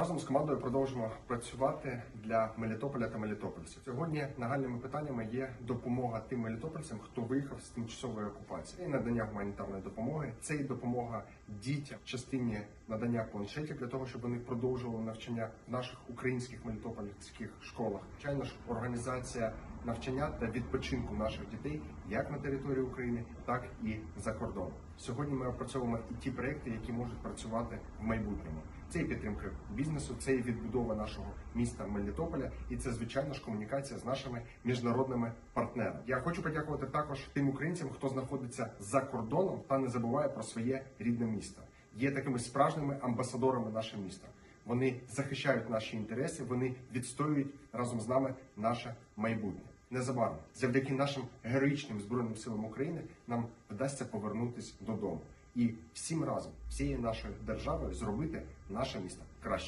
Разом з командою продовжимо працювати для Мелітополя та Мелітопольців. Сьогодні нагальними питаннями є допомога тим мелітопольцям, хто виїхав з тимчасової окупації, і надання гуманітарної допомоги. Це і допомога дітям в частині надання планшетів для того, щоб вони продовжували навчання в наших українських мелітопольських школах. Звичайно ж, організація навчання та відпочинку наших дітей як на території України, так і за кордоном. Сьогодні ми опрацьовуємо і ті проекти, які можуть працювати в майбутньому. Це і підтримка бізнесу, це і відбудова нашого міста Мелітополя, і це звичайно ж комунікація з нашими міжнародними партнерами. Я хочу подякувати також тим українцям, хто знаходиться за кордоном та не забуває про своє рідне місто. Є такими справжніми амбасадорами нашого міста. Вони захищають наші інтереси, вони відстоюють разом з нами наше майбутнє. Незабаром, завдяки нашим героїчним збройним силам України, нам вдасться повернутися додому і всім разом, всією нашою державою, зробити наше місто краще.